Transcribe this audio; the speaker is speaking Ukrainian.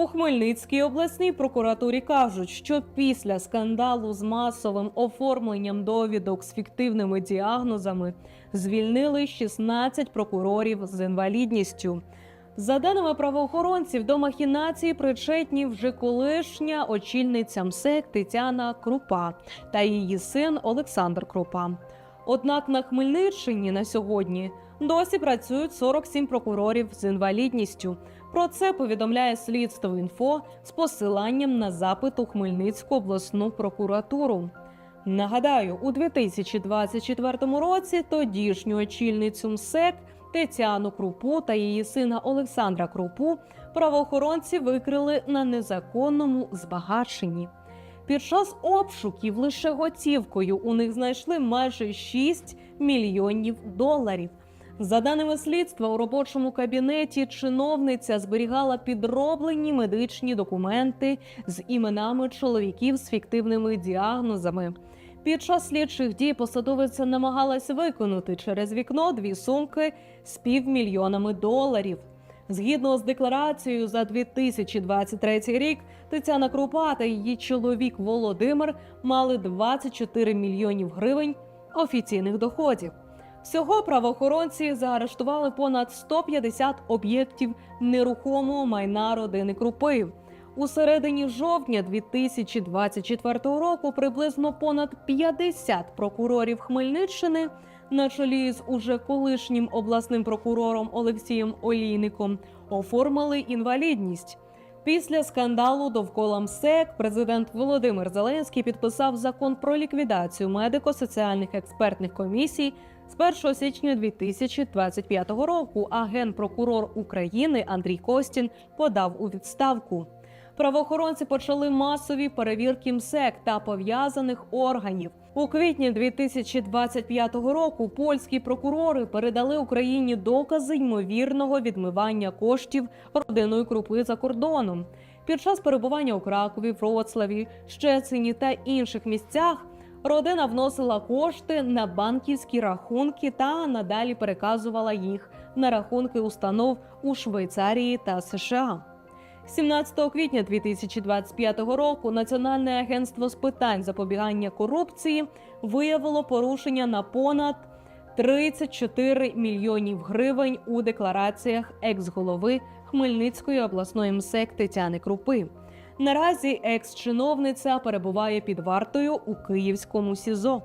У Хмельницькій обласній прокуратурі кажуть, що після скандалу з масовим оформленням довідок з фіктивними діагнозами звільнили 16 прокурорів з інвалідністю. За даними правоохоронців, до махінації причетні вже колишня очільниця МСЕК Тетяна Крупа та її син Олександр Крупа. Однак на Хмельниччині на сьогодні досі працюють 47 прокурорів з інвалідністю. Про це повідомляє слідство інфо з посиланням на запит у Хмельницьку обласну прокуратуру. Нагадаю, у 2024 році тодішню очільницю МСЕК Тетяну Крупу та її сина Олександра Крупу правоохоронці викрили на незаконному збагаченні. Під час обшуків лише готівкою у них знайшли майже 6 мільйонів доларів. За даними слідства, у робочому кабінеті чиновниця зберігала підроблені медичні документи з іменами чоловіків з фіктивними діагнозами. Під час слідчих дій посадовиця намагалась виконати через вікно дві сумки з півмільйонами доларів. Згідно з декларацією за 2023 рік, Тетяна Крупа та її чоловік Володимир мали 24 мільйонів гривень офіційних доходів. Всього правоохоронці заарештували понад 150 об'єктів нерухомого майна родини Крупи. У середині жовтня 2024 року приблизно понад 50 прокурорів Хмельниччини на чолі з уже колишнім обласним прокурором Олексієм Олійником оформили інвалідність. Після скандалу довкола МСЕК президент Володимир Зеленський підписав закон про ліквідацію медико-соціальних експертних комісій з 1 січня 2025 року. А генпрокурор України Андрій Костін подав у відставку. Правоохоронці почали масові перевірки МСЕК та пов'язаних органів. У квітні 2025 року польські прокурори передали Україні докази ймовірного відмивання коштів родиною крупи за кордоном. Під час перебування у Кракові, Вроцлаві, Щецині та інших місцях родина вносила кошти на банківські рахунки та надалі переказувала їх на рахунки установ у Швейцарії та США. 17 квітня 2025 року Національне агентство з питань запобігання корупції виявило порушення на понад 34 мільйонів гривень у деклараціях екс-голови Хмельницької обласної МСЕК Тетяни Крупи. Наразі екс-чиновниця перебуває під вартою у Київському СІЗО.